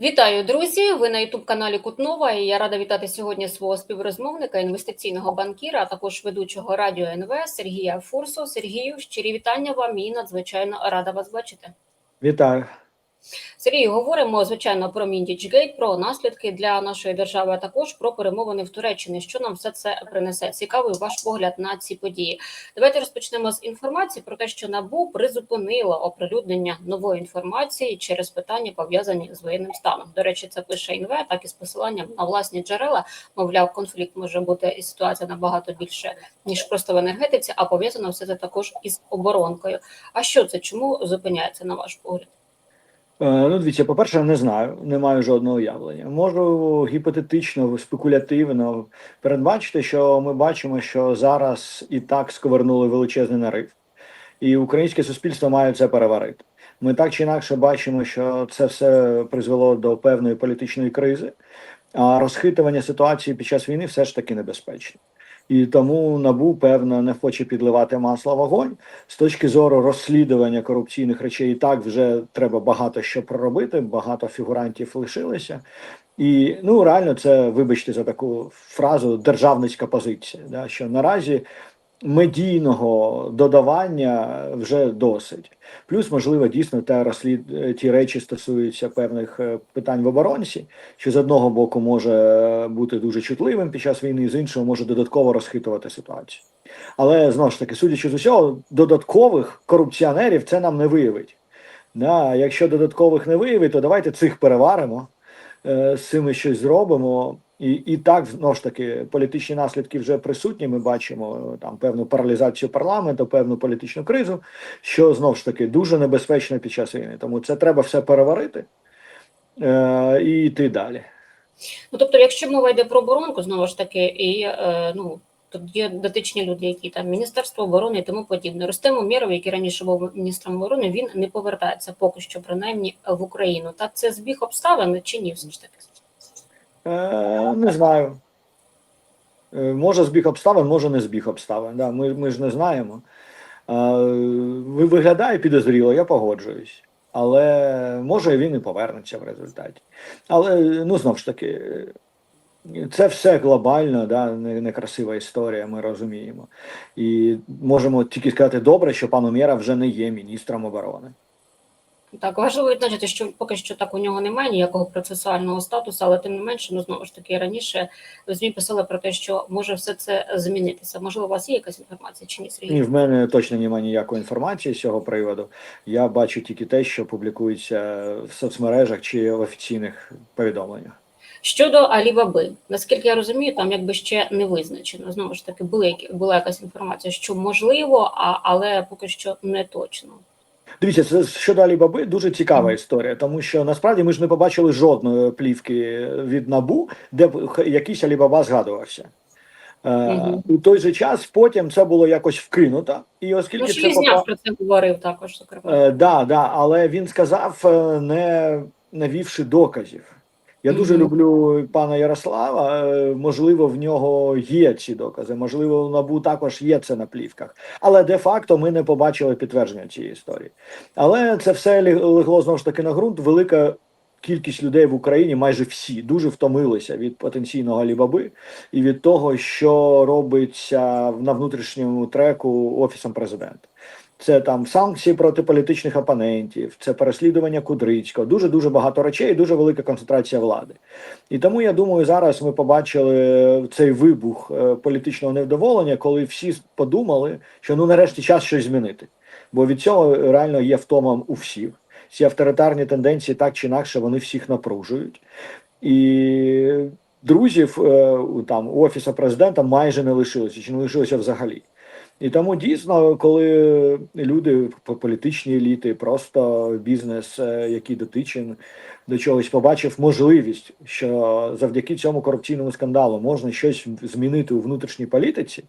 Вітаю, друзі! Ви на Ютуб каналі Кутнова. І я рада вітати сьогодні свого співрозмовника, інвестиційного банкіра, а також ведучого радіо НВ Сергія Фурсо. Сергію, щирі вітання вам і надзвичайно рада вас бачити. Вітаю. Сергію, говоримо звичайно про Міндічгейт, про наслідки для нашої держави, а також про перемовини в Туреччині. Що нам все це принесе? Цікавий ваш погляд на ці події. Давайте розпочнемо з інформації про те, що НАБУ призупинило оприлюднення нової інформації через питання пов'язані з воєнним станом. До речі, це пише ІНВ, так і з посиланням на власні джерела. Мовляв, конфлікт може бути і ситуація набагато більше ніж просто в енергетиці, а пов'язано все це також із оборонкою. А що це? Чому зупиняється на ваш погляд? Е, Ну, дивіться, по-перше, не знаю, не маю жодного уявлення. Можу гіпотетично, спекулятивно передбачити, що ми бачимо, що зараз і так сковернули величезний нарив, і українське суспільство має це переварити. Ми так чи інакше бачимо, що це все призвело до певної політичної кризи, а розхитування ситуації під час війни все ж таки небезпечно. І тому набу певно не хоче підливати масло в вогонь з точки зору розслідування корупційних речей. І так вже треба багато що проробити. Багато фігурантів лишилося, і ну реально це вибачте за таку фразу державницька позиція. Да, що наразі медійного додавання вже досить. Плюс, можливо, дійсно та розслід ті речі стосуються певних е, питань в оборонці, що з одного боку може бути дуже чутливим під час війни, з іншого може додатково розхитувати ситуацію. Але знову ж таки, судячи з усього, додаткових корупціонерів це нам не виявить. Да, якщо додаткових не виявить, то давайте цих переваримо, е, з цими щось зробимо. І і так знову ж таки політичні наслідки вже присутні. Ми бачимо е, там певну паралізацію парламенту, певну політичну кризу, що знову ж таки дуже небезпечно під час війни. Тому це треба все переварити е, і йти далі. Ну тобто, якщо мова йде про оборонку, знову ж таки, і е, ну. Тут є дотичні люди, які там Міністерство оборони і тому подібне. Ростем Умєров, який раніше був міністром оборони, він не повертається поки що, принаймні в Україну. Так це збіг обставин чи ні? Все ж таки? Е, Не знаю. Е, Може збіг обставин, може не збіг обставин. Да, Ми ми ж не знаємо. Е, Виглядає підозріло, я погоджуюсь. Але може він і повернеться в результаті. Але ну знову ж таки, це все глобально, да, некрасива історія, ми розуміємо. І можемо тільки сказати добре, що пан Умєра вже не є міністром оборони. Так, важливо відзначити, що поки що так у нього немає ніякого процесуального статусу, але тим не менше, ну знову ж таки раніше в ЗМІ писали про те, що може все це змінитися. Можливо, у вас є якась інформація чи ні, Сергій? Ні, в мене точно немає ніякої інформації з цього приводу. Я бачу тільки те, що публікується в соцмережах чи в офіційних повідомленнях. Щодо Алібаби, наскільки я розумію, там якби ще не визначено. Знову ж таки, були була якась інформація, що можливо, а але поки що не точно. Дивіться, це щодо Алібаби дуже цікава історія, тому що насправді ми ж не побачили жодної плівки від набу, де б якийсь Алібаба згадувався. Угу. У той же час потім це було якось вкинуто, і оскільки ну, це попав... про це говорив також. Зокрема, е, да, да, але він сказав, не навівши доказів. Я дуже люблю пана Ярослава. Можливо, в нього є ці докази. Можливо, в набу також є це на плівках. Але де-факто ми не побачили підтвердження цієї історії. Але це все легло знову ж таки на ґрунт. Велика кількість людей в Україні, майже всі, дуже втомилися від потенційного Алібаби і від того, що робиться на внутрішньому треку офісом президента. Це там санкції проти політичних опонентів, це переслідування Кудрицького, дуже дуже багато речей, і дуже велика концентрація влади. І тому я думаю, зараз ми побачили цей вибух політичного невдоволення, коли всі подумали, що ну нарешті час щось змінити. Бо від цього реально є втома у всіх. Ці авторитарні тенденції так чи інакше вони всіх напружують. І друзів там у офісу президента майже не лишилося, чи не лишилося взагалі. І тому дійсно, коли люди політичні еліти, просто бізнес, який дотичен до чогось, побачив можливість, що завдяки цьому корупційному скандалу можна щось змінити у внутрішній політиці,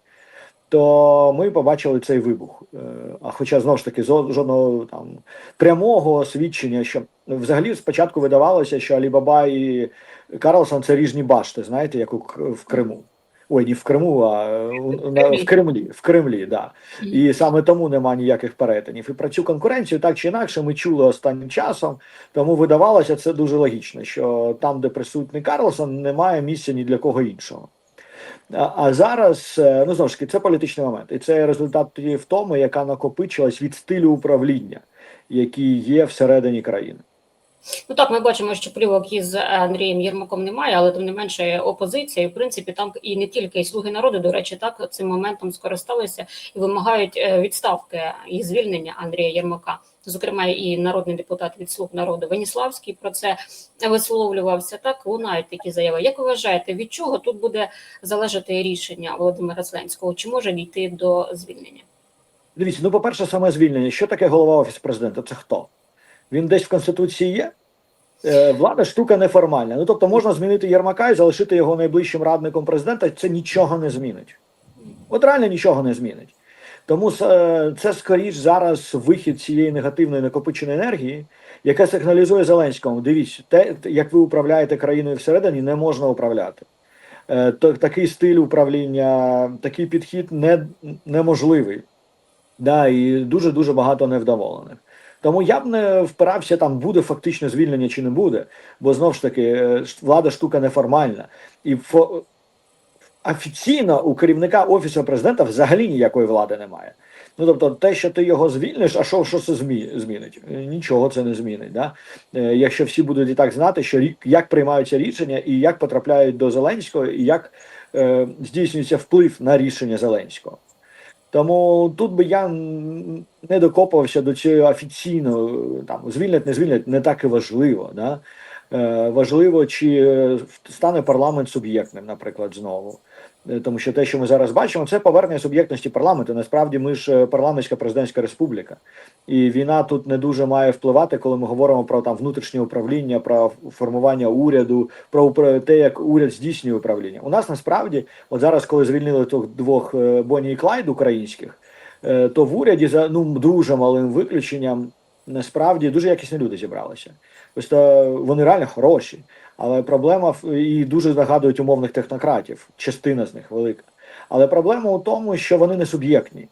то ми побачили цей вибух. А хоча знову ж таки жодного там прямого свідчення, що взагалі спочатку видавалося, що Алібаба і Карлсон це ріжні башти, знаєте, як у в Криму. Ой, не в Криму, а в Кремлі. В Кремлі, да. І саме тому нема ніяких перетинів. І про цю конкуренцію так чи інакше ми чули останнім часом. Тому видавалося це дуже логічно, що там, де присутній Карлсон, немає місця ні для кого іншого. А, зараз, е, ну знову ж таки, це політичний момент, і це результат тоді втоми, яка накопичилась від стилю управління, який є всередині країни. Ну так, ми бачимо, що плівок із Андрієм Єрмаком немає, але тим не менше опозиція, і в принципі там і не тільки і слуги народу, до речі, так цим моментом скористалися і вимагають е, відставки і звільнення Андрія Єрмака. Зокрема, і народний депутат від слуг народу Веніславський про це висловлювався. Так лунають такі заяви. Як ви вважаєте, від чого тут буде залежати рішення Володимира Зеленського? Чи може дійти до звільнення? Дивіться, ну по-перше, саме звільнення. Що таке голова офісу президента? Це хто? Він десь в конституції є. Е, Влада штука неформальна. Ну тобто можна змінити Єрмака і залишити його найближчим радником президента. Це нічого не змінить. От реально нічого не змінить. Тому е, це скоріш зараз вихід цієї негативної накопиченої енергії, яка сигналізує Зеленському. Дивіться, те, як ви управляєте країною всередині, не можна управляти. Е, Такий стиль управління, такий підхід не, неможливий. Да, і дуже дуже багато невдоволених. Тому я б не впирався там, буде фактично звільнення чи не буде, бо знов ж таки е, влада штука неформальна. І фо, офіційно у керівника офісу президента взагалі ніякої влади немає. Ну тобто, те, що ти його звільниш, а що, що це змі, змінить? Е, Нічого це не змінить. Да? Е, Якщо всі будуть і так знати, що рі- як приймаються рішення, і як потрапляють до Зеленського, і як е, здійснюється вплив на рішення Зеленського. Тому тут би я не докопувався до цього офіційно там звільнять, не звільнять, не так і важливо. Да? Е, важливо, чи стане парламент суб'єктним, наприклад, знову. Е, Тому що те, що ми зараз бачимо, це повернення суб'єктності парламенту. Насправді ми ж е, парламентська президентська республіка, і війна тут не дуже має впливати, коли ми говоримо про там внутрішнє управління, про формування уряду, про те, як уряд здійснює управління. У нас насправді, от зараз, коли звільнили тих двох е, Бонні і Клайд українських, то в уряді за ну дуже малим виключенням насправді дуже якісні люди зібралися. Просто вони реально хороші, але проблема і дуже нагадують умовних технократів, частина з них велика. Але проблема у тому, що вони не суб'єктні.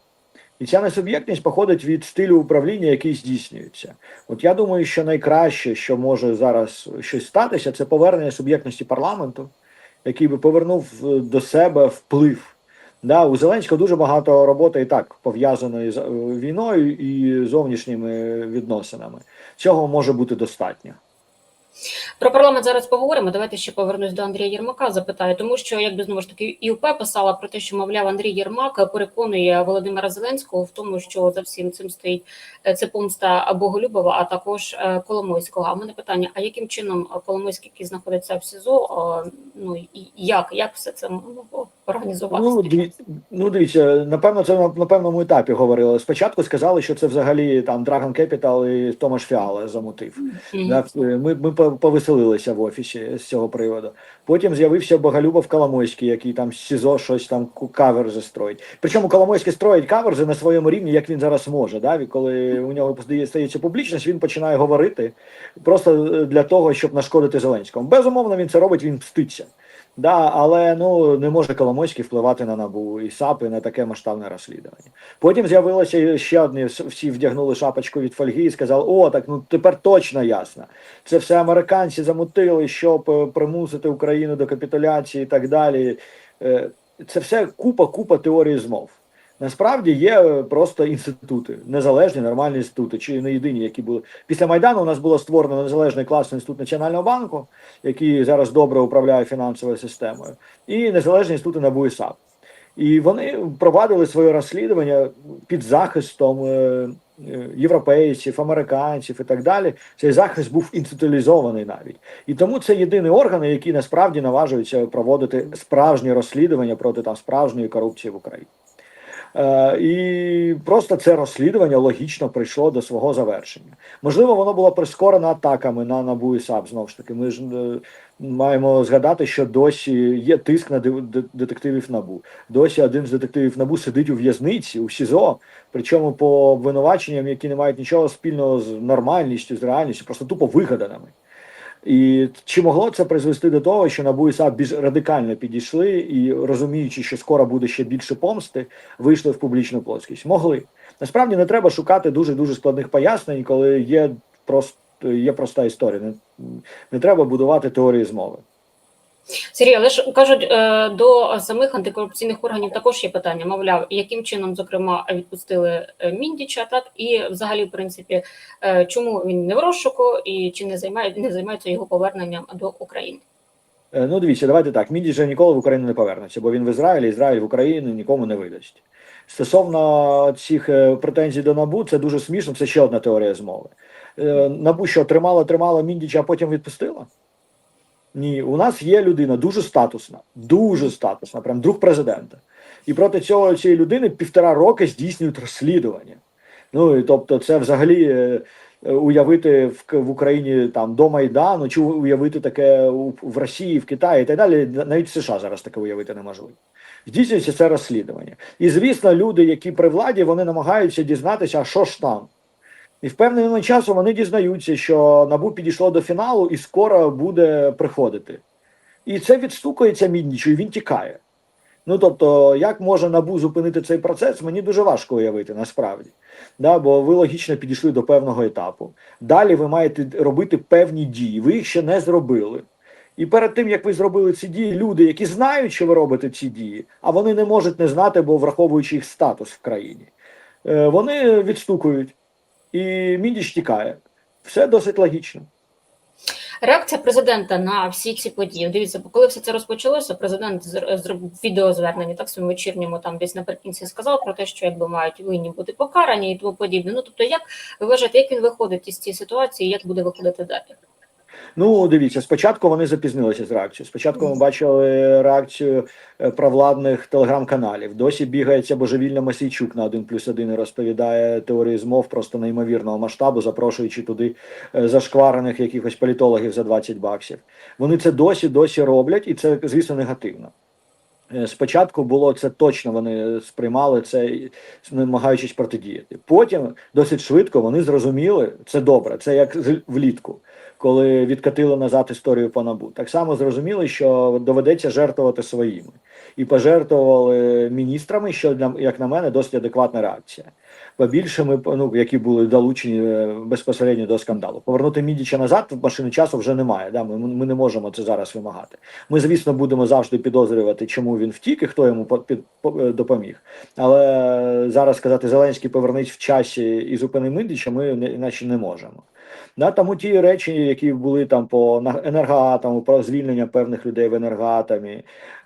І ця несуб'єктність походить від стилю управління, який здійснюється. От я думаю, що найкраще, що може зараз щось статися, це повернення суб'єктності парламенту, який би повернув е, до себе вплив. Да, у Зеленського дуже багато роботи і так пов'язаної з е, війною і зовнішніми відносинами. Цього може бути достатньо. Про парламент зараз поговоримо. Давайте ще повернусь до Андрія Єрмака. Запитаю, тому що якби знову ж таки ІУП писала про те, що мовляв Андрій Єрмак переконує Володимира Зеленського в тому, що за всім цим стоїть е, це помста Боголюбова, а також е, Коломойського. А в мене питання: а яким чином Коломойський, який знаходиться в СІЗО, е, ну і як, як все це могло організувати? Ну, диві- ну дивіться, напевно, це на, на певному етапі говорили. Спочатку сказали, що це взагалі там Dragon Capital і Томаш Фіала замутив. Мгм. Да, ми, ми по- повеселилися в офісі з цього приводу. Потім з'явився Боголюбов Коломойський, який там з СІЗО щось там каверзи строїть. Причому Коломойський строїть каверзи на своєму рівні, як він зараз може. Да? Коли у нього стається публічність, він починає говорити просто е, для того, щоб нашкодити Зеленському. Безумовно, він це робить, він мститься. Да, але ну не може Коломойський впливати на набу і САП і на таке масштабне розслідування. Потім з'явилося ще одне, всі вдягнули шапочку від фольги і сказали: о, так ну тепер точно ясно. Це все американці замутили, щоб е, примусити Україну до капітуляції і так далі. Е, Це все купа, купа теорії змов. Насправді є е, просто інститути, незалежні, нормальні інститути, чи не єдині, які були. Після Майдану у нас було створено незалежний класний інститут Національного банку, який зараз добре управляє фінансовою системою, і незалежні інститути НАБУ і САП. І вони провадили своє розслідування під захистом е, е, європейців, американців і так далі. Цей захист був інституалізований навіть. І тому це єдині органи, які насправді наважуються проводити справжні розслідування проти там справжньої корупції в Україні. Е, і просто це розслідування логічно прийшло до свого завершення. Можливо, воно було прискорено атаками на НАБУ і САП. Знову ж таки, ми ж е, маємо згадати, що досі є тиск на детективів НАБУ. Досі один з детективів НАБУ сидить у в'язниці у СІЗО, причому по обвинуваченням, які не мають нічого спільного з нормальністю, з реальністю, просто тупо вигаданими. І чи могло це призвести до того, що НАБУ і САП більш радикально підійшли і розуміючи, що скоро буде ще більше помсти, вийшли в публічну плоскість? Могли насправді не треба шукати дуже дуже складних пояснень, коли є просто є проста історія. Не, не треба будувати теорії змови. Сергій, але ж кажуть, е, до самих антикорупційних органів також є питання. Мовляв, яким чином, зокрема, відпустили е, Міндіча, так і взагалі, в принципі, е, чому він не в розшуку і чи не займає не займаються його поверненням до України? Ну, дивіться, давайте так. Міді же ніколи в Україну не повернеться, бо він в Ізраїлі, Ізраїль в Україну нікому не видасть. Стосовно цих претензій до НАБУ, це дуже смішно. Це ще одна теорія змови. НАБУ що тримала, тримала Міндіча, а потім відпустила? Ні, у нас є людина дуже статусна, дуже статусна, прям друг президента. І проти цього цієї людини півтора роки здійснюють розслідування. Ну і тобто, це взагалі е, е, уявити в, в Україні там до Майдану, чи уявити таке в Росії, в Китаї і так далі. Навіть в США зараз таке уявити неможливо. Здійснюється це розслідування. І звісно, люди, які при владі, вони намагаються дізнатися, а що ж там. І в певний момент часу вони дізнаються, що набу підійшло до фіналу і скоро буде приходити. І це відстукується Міднічу, і він тікає. Ну тобто, як може набу зупинити цей процес, мені дуже важко уявити насправді. Да, бо ви логічно підійшли до певного етапу. Далі ви маєте робити певні дії. Ви їх ще не зробили. І перед тим як ви зробили ці дії, люди, які знають, що ви робите ці дії, а вони не можуть не знати, бо враховуючи їх статус в країні, е, вони відстукують. І Мідіч тікає. Все досить логічно. Реакція президента на всі ці події. Дивіться, бо коли все це розпочалося, президент зр- зробив відеозвернення так своєму вечірньому, там десь наприкінці сказав про те, що якби мають винні бути покарані і тому подібне. Ну тобто, як ви вважаєте, як він виходить із цієї ситуації, як буде виходити далі? Ну, дивіться, спочатку вони запізнилися з реакцією. Спочатку ми бачили реакцію е, провладних телеграм-каналів. Досі бігається божевільна Масійчук на 1 плюс 1 і розповідає теорії змов просто неймовірного масштабу, запрошуючи туди е, зашкварених якихось політологів за 20 баксів. Вони це досі досі роблять, і це, звісно, негативно. Е, Спочатку було це точно, вони сприймали це, намагаючись протидіяти. Потім досить швидко вони зрозуміли, це добре, це як влітку коли відкатили назад історію по набу. Так само зрозуміли, що доведеться жертвувати своїми, і пожертвували міністрами, що як на мене досить адекватна реакція. Побільше ми ну, які були долучені е, безпосередньо до скандалу. Повернути мідіча назад в машини часу вже немає. Да? Ми, ми не можемо це зараз вимагати. Ми, звісно, будемо завжди підозрювати, чому він втік і хто йому е, допоміг. Але зараз сказати Зеленський повернись в часі і зупини Міндіча, ми іначе не можемо. Да, тому ті речі, які були там по енергоатому, про звільнення певних людей в енергоатомі,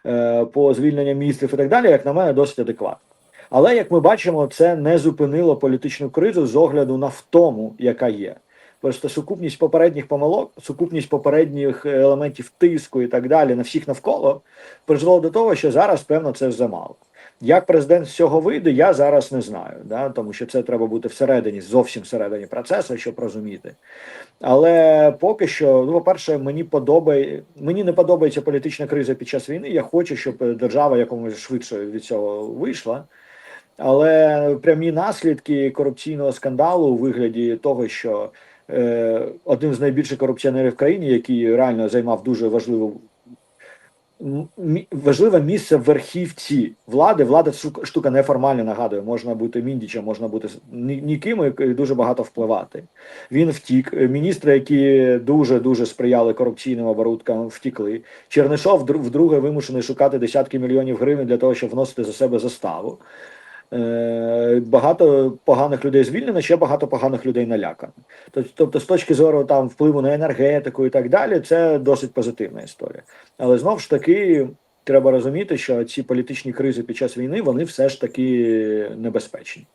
е, по звільнення міністрів і так далі, як на мене, досить адекватно. Але як ми бачимо, це не зупинило політичну кризу з огляду на втому, яка є. Просто сукупність попередніх помилок, сукупність попередніх елементів тиску і так далі на всіх навколо призвело до того, що зараз, певно, це замало. Як президент з цього вийде, я зараз не знаю, да? тому що це треба бути всередині, зовсім всередині процесу, щоб розуміти. Але поки що, ну, по-перше, мені подобає, мені не подобається політична криза під час війни. Я хочу, щоб держава якомога швидше від цього вийшла. Але прямі наслідки корупційного скандалу у вигляді того, що е, один з найбільших корупціонерів в країні, який реально займав дуже важливу важливе місце в верхівці влади. Влада штука, неформальна, нагадую. Можна бути міндічем, можна бути ніким і дуже багато впливати. Він втік. Е, Міністри, які дуже дуже сприяли корупційним оборудкам, втікли. Чернишов вдруге вимушений шукати десятки мільйонів гривень для того, щоб вносити за себе заставу. Е, Багато поганих людей звільнено, ще багато поганих людей налякано. Тоб- Тобто, з точки зору там впливу на енергетику і так далі, це досить позитивна історія. Але знову ж таки треба розуміти, що ці політичні кризи під час війни вони все ж таки небезпечні.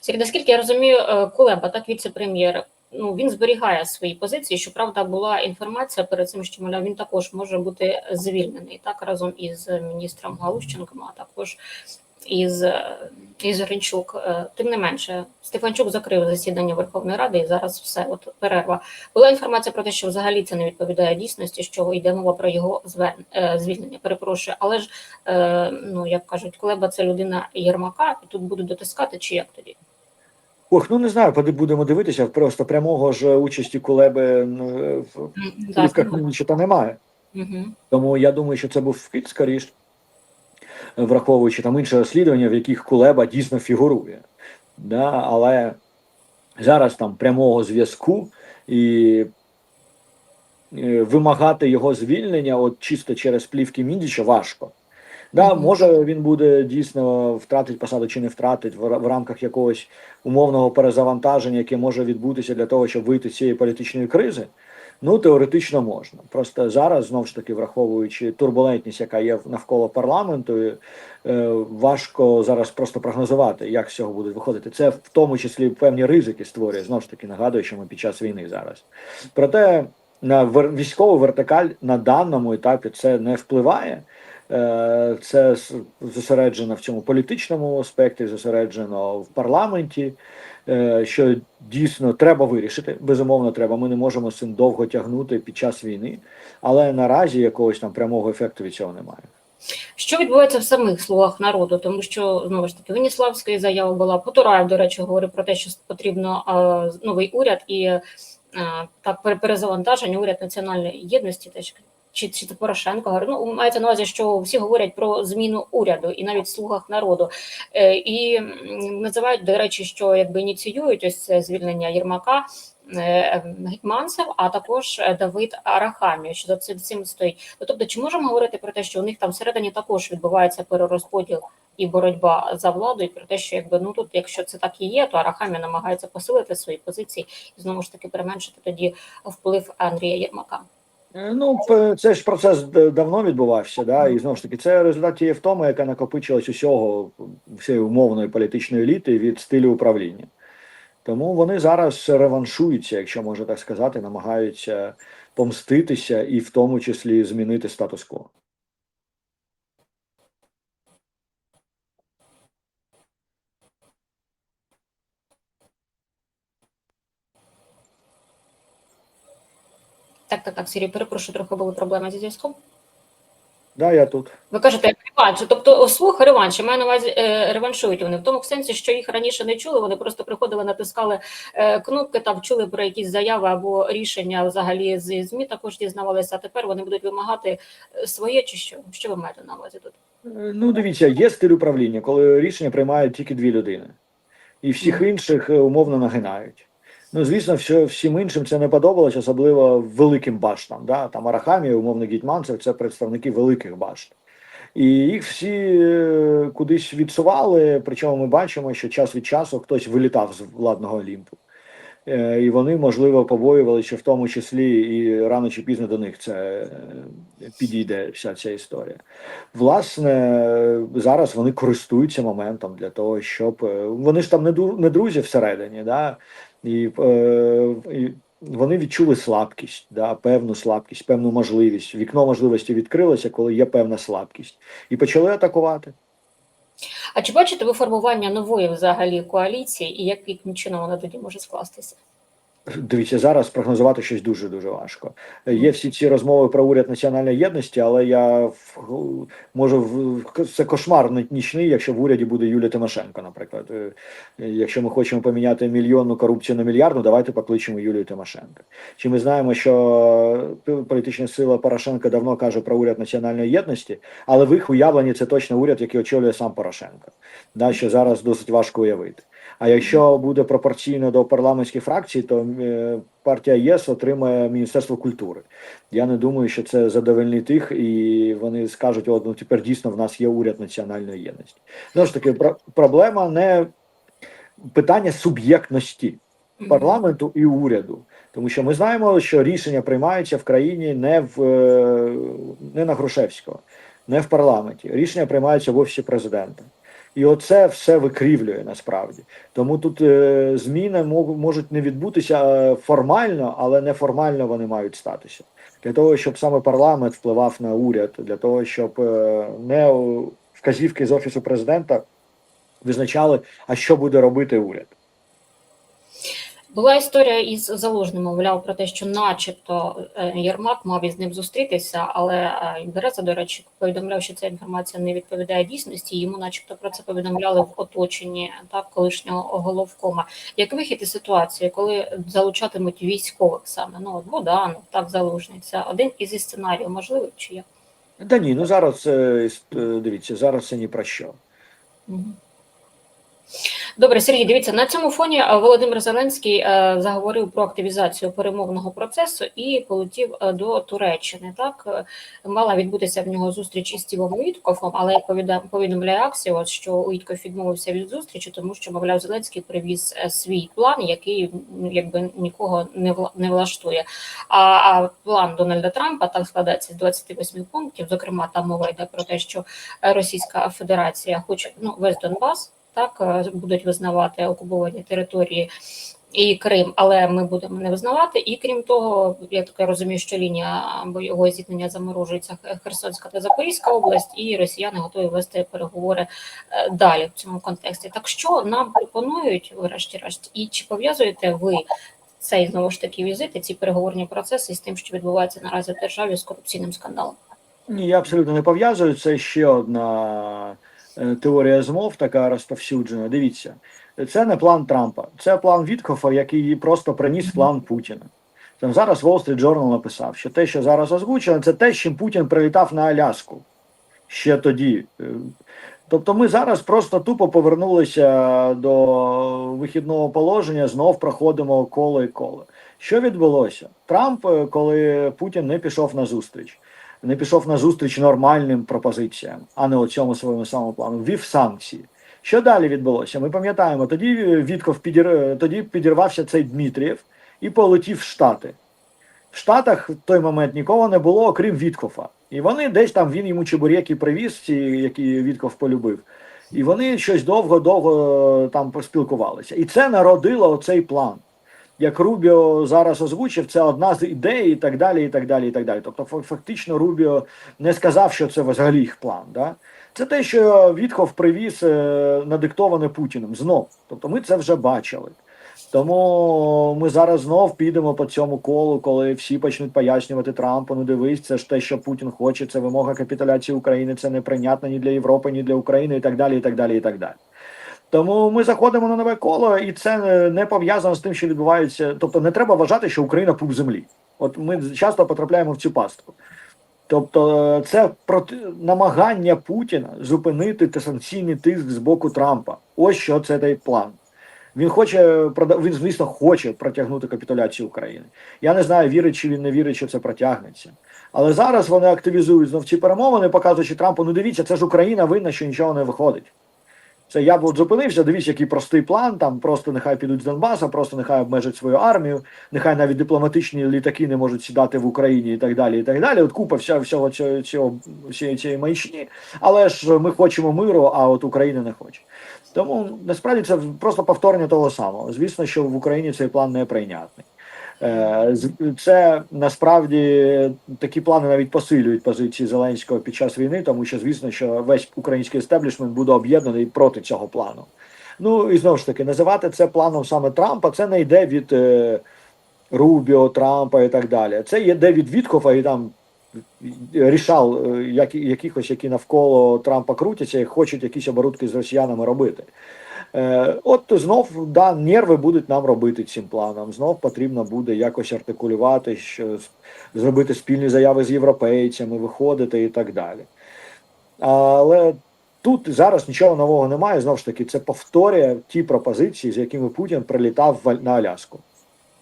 Сергій, наскільки я розумію, е, Кулеба, так віце-прем'єр, ну він зберігає свої позиції. Щоправда, була інформація перед цим, що мовляв, він також може бути звільнений так разом із міністром Галущенком, а також із, із Гринчук. Е, Тим не менше, Стефанчук закрив засідання Верховної Ради і зараз все. От перерва. Була інформація про те, що взагалі це не відповідає дійсності, що йде мова про його е, звільнення. Перепрошую, але ж е, ну як кажуть, Кулеба це людина Єрмака, і тут будуть дотискати, чи як тоді? Ох, ну не знаю, поди- будемо дивитися. Просто прямого ж участі Кулеби в плівках Мінічета немає. Мгм. Тому я думаю, що це був вкид скоріш, враховуючи там інші розслідування, в яких Кулеба дійсно фігурує. Да? Але зараз там прямого зв'язку і е, вимагати його звільнення, от чисто через плівки Міндіча, важко. Да, може він буде дійсно втратить посаду чи не втратить в, в рамках якогось умовного перезавантаження, яке може відбутися для того, щоб вийти з цієї політичної кризи. Ну, теоретично можна. Просто зараз, знову ж таки, враховуючи турбулентність, яка є навколо парламенту, е, важко зараз просто прогнозувати, як з цього буде виходити. Це в тому числі певні ризики створює. Знову ж таки, нагадую, що ми під час війни зараз. Проте на військову вертикаль на даному етапі це не впливає. Е, Це зосереджено в цьому політичному аспекті, зосереджено в парламенті, що дійсно треба вирішити. Безумовно, треба. Ми не можемо з цим довго тягнути під час війни, але наразі якогось там прямого ефекту від цього немає. Що відбувається в самих слугах народу? Тому що знову ж таки Веніславська заява була Потураєв, до речі, говорив про те, що потрібно е, новий уряд і е, так пере- перезавантаження уряд національної єдності. Теж чи, чи це Порошенко говорив. Ну мається на увазі, що всі говорять про зміну уряду і навіть слугах народу. Е, і називають до речі, що якби ініціюють ось це звільнення Єрмака. е, Гетьманцев, а також е, Давид Арахамія, що за цим стоїть. Ну, Тобто, чи можемо говорити про те, що у них там всередині також відбувається перерозподіл і боротьба за владу, і про те, що якби ну тут, якщо це так і є, то Арахамія намагається посилити свої позиції і знову ж таки переменшити тоді вплив Андрія Єрмака. Е, Ну, це ж процес давно відбувався, да, і знову ж таки, це результат тієї втоми, яка накопичилась усього всієї умовної політичної еліти від стилю управління. Тому вони зараз реваншуються, якщо можна так сказати, намагаються помститися і в тому числі змінити статус-кво. Так, так, так, Сірій, перепрошую, трохи були проблеми зі зв'язком. Да, я тут. Ви кажете реванш, тобто слух реванш, я маю на увазі е, реваншують вони в тому сенсі, що їх раніше не чули. Вони просто приходили, натискали е, кнопки, там чули про якісь заяви або рішення взагалі з змі. Також дізнавалися. А тепер вони будуть вимагати е, своє чи що? Що ви маєте на увазі тут? Ну, дивіться, є стиль управління, коли рішення приймають тільки дві людини, і всіх інших умовно нагинають. Ну, звісно, що всім іншим це не подобалось, особливо великим баштам. Да? Там Арахамія, умовно Гетьманцев, це представники великих башт. І їх всі е, кудись відсували. Причому ми бачимо, що час від часу хтось вилітав з владного олімпу. Е, І вони, можливо, побоювали, що в тому числі і рано чи пізно до них це е, підійде вся ця історія. Власне, зараз вони користуються моментом для того, щоб вони ж там не друзі всередині, да? І, е, і вони відчули слабкість, да? певну слабкість, певну можливість. Вікно можливості відкрилося, коли є певна слабкість, і почали атакувати. А чи бачите ви формування нової взагалі коаліції, і як- яким чином вона тоді може скластися? Дивіться, зараз прогнозувати щось дуже дуже важко. Є всі ці розмови про уряд національної єдності, але я можу в- це кошмар нічний, якщо в уряді буде Юлія Тимошенко, наприклад. Е, Якщо ми хочемо поміняти мільйонну корупцію на мільярдну, давайте покличемо Юлію Тимошенко. Чи ми знаємо, що політична сила Порошенка давно каже про уряд національної єдності, але в їх уявленні це точно уряд, який очолює сам Порошенко. Да, що зараз досить важко уявити. А якщо буде пропорційно до парламентських фракцій, то е, партія ЄС отримає Міністерство культури. Я не думаю, що це задовольнить їх, і вони скажуть: от ну тепер дійсно в нас є уряд національної єдності. Знову ж таки, про- проблема не питання суб'єктності парламенту і уряду. Тому що ми знаємо, що рішення приймаються в країні не в е, не на Грушевського, не в парламенті. Рішення приймаються в офісі президента. І оце все викрівлює насправді. Тому тут е, зміни можуть не відбутися е, формально, але неформально вони мають статися. Для того, щоб саме парламент впливав на уряд, для того, щоб е, не вказівки з офісу президента визначали, а що буде робити уряд. Була історія із Залужним, мовляв, про те, що, начебто, е, Єрмак мав із ним зустрітися, але е, Береза, до речі, повідомляв, що ця інформація не відповідає дійсності. Йому, начебто, про це повідомляли в оточенні так колишнього головкома. Як вихід із ситуації, коли залучатимуть військових саме ну от Буданов, так залужний, це один із сценаріїв, можливий чи як? Да ні, ну зараз е, дивіться, зараз це ні про що. Мгм. Добре, Сергій, дивіться, на цьому фоні е, Володимир Зеленський е, заговорив про активізацію перемовного процесу і полетів е, до Туреччини. Так мала відбутися в нього зустріч із Стівом Уіткофом, але як повідомляє Аксіос, що Уіткоф відмовився від зустрічі, тому що, мовляв, Зеленський привіз свій план, який ну, якби нікого не не влаштує. А, а план Дональда Трампа так складається з 28 пунктів. Зокрема, там мова йде про те, що Російська Федерація хоче ну весь Донбас так е, будуть визнавати окуповані території і Крим, але ми будемо не визнавати. І крім того, я таке розумію, що лінія бойового зіткнення заморожується Херсонська та Запорізька область, і росіяни готові вести переговори е, далі в цьому контексті. Так що нам пропонують, врешті-решт, і чи пов'язуєте ви? Цей знову ж таки візит і ці переговорні процеси з тим, що відбувається наразі в державі з корупційним скандалом. Ні, я абсолютно не пов'язую. Це ще одна теорія змов, така розповсюджена. Дивіться, це не план Трампа, це план Віткофа, який просто приніс план Путіна. Там зараз Wall Street Journal написав, що те, що зараз озвучено, це те, з чим Путін прилітав на Аляску ще тоді. Е, Тобто ми зараз просто тупо повернулися до вихідного положення, знов проходимо коло і коло. Що відбулося? Трамп, е, коли Путін не пішов на зустріч, не пішов на зустріч нормальним пропозиціям, а не у цьому своєму самому плану, ввів санкції. Що далі відбулося? Ми пам'ятаємо, тоді Вітков підір... тоді підірвався цей Дмитрієв і полетів в Штати. В Штатах в той момент нікого не було, окрім Віткофа. І вони десь там він йому чебурєки привіз, ці, які Вітков полюбив. І вони щось довго-довго там поспілкувалися. І це народило оцей план. Як Рубіо зараз озвучив, це одна з ідей, і так далі. і так далі, і так далі. Тобто, фактично, Рубіо не сказав, що це взагалі їх план. Да? Це те, що Вітхов привіз е, надиктоване Путіним знов. Тобто, ми це вже бачили. Тому ми зараз знов підемо по цьому колу, коли всі почнуть пояснювати Трампу. Ну дивись, це ж те, що Путін хоче, це вимога капітуляції України, це неприйнятно ні для Європи, ні для України, і так далі, і так далі, і так далі. Тому ми заходимо на нове коло, і це не- не пов'язано з тим, що відбувається. Тобто, не треба вважати, що Україна пуп землі. От ми часто потрапляємо в цю пастку. Тобто, е, це проти намагання Путіна зупинити те санкційний тиск з боку Трампа. Ось що це той план. Він хоче він, звісно, хоче протягнути капітуляцію України. Я не знаю, вірить чи він не вірить, що це протягнеться. Але зараз вони активізують знов ці перемовини, показуючи Трампу: ну дивіться, це ж Україна винна, що нічого не виходить. Це я б от зупинився, дивіться, який простий план. Там просто нехай підуть з Донбаса, просто нехай обмежать свою армію, нехай навіть дипломатичні літаки не можуть сідати в Україні і так далі. І так далі. От купа вся, всього цього, цього всієї цієї маячні. Але ж ми хочемо миру, а от Україна не хоче. Тому насправді це просто повторення того самого. Звісно, що в Україні цей план не прийнятний. Е, Це насправді такі плани навіть посилюють позиції Зеленського під час війни, тому що звісно, що весь український естеблішмент буде об'єднаний проти цього плану. Ну і знову ж таки, називати це планом саме Трампа, це не йде від е, Рубіо, Трампа і так далі. Це йде від Віткофа і там рішал е, якихось, які навколо Трампа крутяться і хочуть якісь оборудки з росіянами робити. Е, от знов да, нерви будуть нам робити цим планом. Знов потрібно буде якось артикулювати, що зробити спільні заяви з європейцями, виходити і так далі. Але тут зараз нічого нового немає. Знову ж таки, це повторює ті пропозиції, з якими Путін прилітав на Аляску.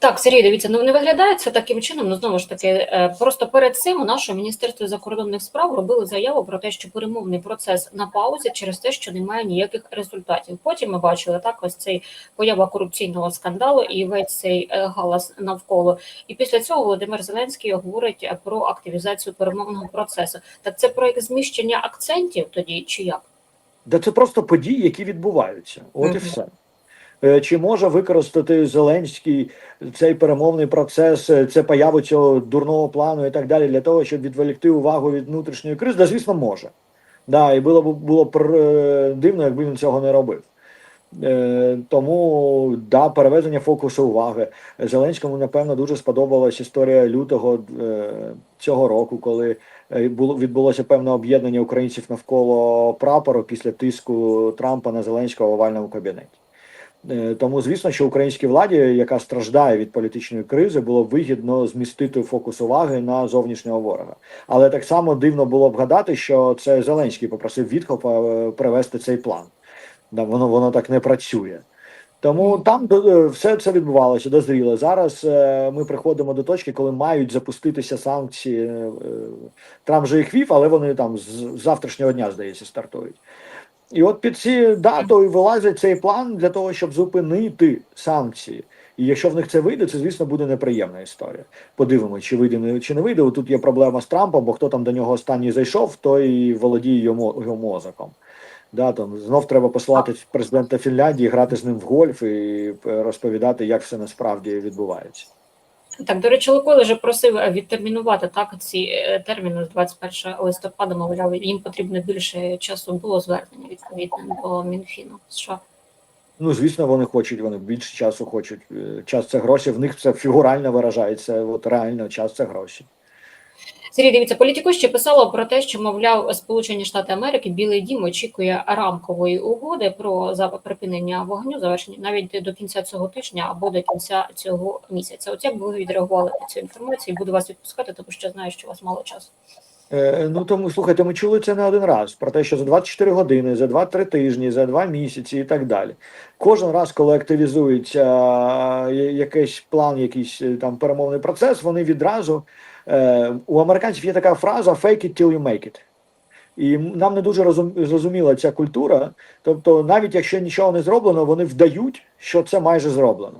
Так, Сергій, дивіться, ну не виглядає це таким чином. Ну знову ж таки, е, просто перед цим у нашому міністерстві закордонних справ робили заяву про те, що перемовний процес на паузі через те, що немає ніяких результатів. Потім ми бачили так, ось цей поява корупційного скандалу і весь цей е, галас навколо. І після цього Володимир Зеленський говорить е, про активізацію перемовного процесу. Так це про як зміщення акцентів тоді чи як? Да це просто події, які відбуваються. От і все. Е, Чи може використати Зеленський цей перемовний процес, е, це появу цього дурного плану і так далі, для того, щоб відволікти увагу від внутрішньої кризи? Да, звісно, може. Да, і було б було б е, дивно, якби він цього не робив. Е, тому да, переведення фокусу уваги. Зеленському, напевно, дуже сподобалась історія лютого е, цього року, коли було відбулося певне об'єднання українців навколо прапору після тиску Трампа на Зеленського в овальному кабінеті. Е, Тому, звісно, що українській владі, яка страждає від політичної кризи, було вигідно змістити фокус уваги на зовнішнього ворога. Але так само дивно було б гадати, що це Зеленський попросив Вітхофа е, привести цей план. Воно воно так не працює. Тому там е, все це відбувалося, дозріло. Зараз ми приходимо до точки, коли мають запуститися санкції. Трамп же їх вів, але вони там з завтрашнього дня, здається, стартують. І от під ці датою вилазить цей план для того, щоб зупинити санкції. І якщо в них це вийде, це звісно буде неприємна історія. Подивимося, чи вийде чи не вийде. Тут є проблема з Трампом, бо хто там до нього останній зайшов, той і володіє його, його мозоком. Да, там знов треба посилати президента Фінляндії, грати з ним в гольф і е, розповідати, як все насправді відбувається. Так, до речі, Лукойл вже просив е, відтермінувати так ці е, терміни з 21 листопада. Мовляв, їм потрібно більше часу. Було звернення відповідно до Мінфіну США. Ну, звісно, вони хочуть, вони більше часу хочуть. Е, Час це гроші. В них це фігурально виражається. От реально час це гроші. Сергій, дивіться, політико ще писало про те, що мовляв Сполучені Штати Америки Білий Дім очікує рамкової угоди про припинення вогню, завершення навіть до кінця цього тижня або до кінця цього місяця. От як би ви відреагували на цю інформацію? Буду вас відпускати, тому що знаю, що у вас мало часу. Е, ну тому слухайте, ми чули це не один раз про те, що за 24 години, за 2-3 тижні, за 2 місяці і так далі. Кожен раз, коли активізується е, якийсь план, якийсь е, там перемовний процес, вони відразу у американців є така фраза «fake it till you make it». І нам не дуже зрозуміла ця культура. Тобто, навіть якщо нічого не зроблено, вони вдають, що це майже зроблено.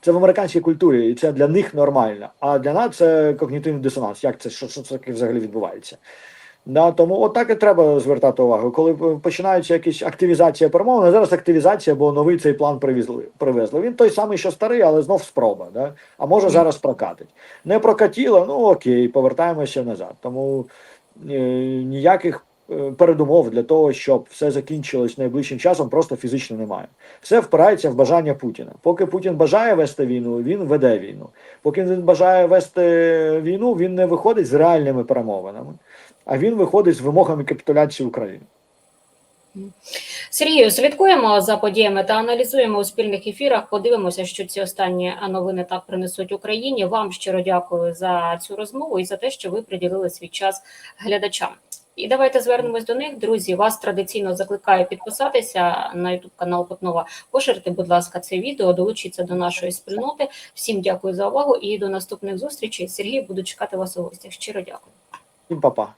Це в американській культурі, і це для них нормально. А для нас це когнітивний дисонанс. Як це що, що це таке взагалі відбувається? Да, тому отак і треба звертати увагу. Коли починається якась активізація перемовин, зараз активізація, бо новий цей план привезли. привезли. Він той самий, що старий, але знов спроба. Да? А може зараз прокатить. Не прокатіло, ну окей, повертаємося назад. Тому е, ніяких е, передумов для того, щоб все закінчилось найближчим часом, просто фізично немає. Все впирається в бажання Путіна. Поки Путін бажає вести війну, він веде війну. Поки він бажає вести війну, він не виходить з реальними перемовинами, а він виходить з вимогами капітуляції України. Сергію, слідкуємо за подіями та аналізуємо у спільних ефірах. Подивимося, що ці останні новини так принесуть Україні. Вам щиро дякую за цю розмову і за те, що ви приділили свій час глядачам. І давайте звернемось до них. Друзі, вас традиційно закликаю підписатися на YouTube канал Потнова. Поширити, будь ласка, це відео, долучіться до нашої спільноти. Всім дякую за увагу і до наступних зустрічей. Сергій, буду чекати вас у гостях. Щиро дякую. Всім па-па.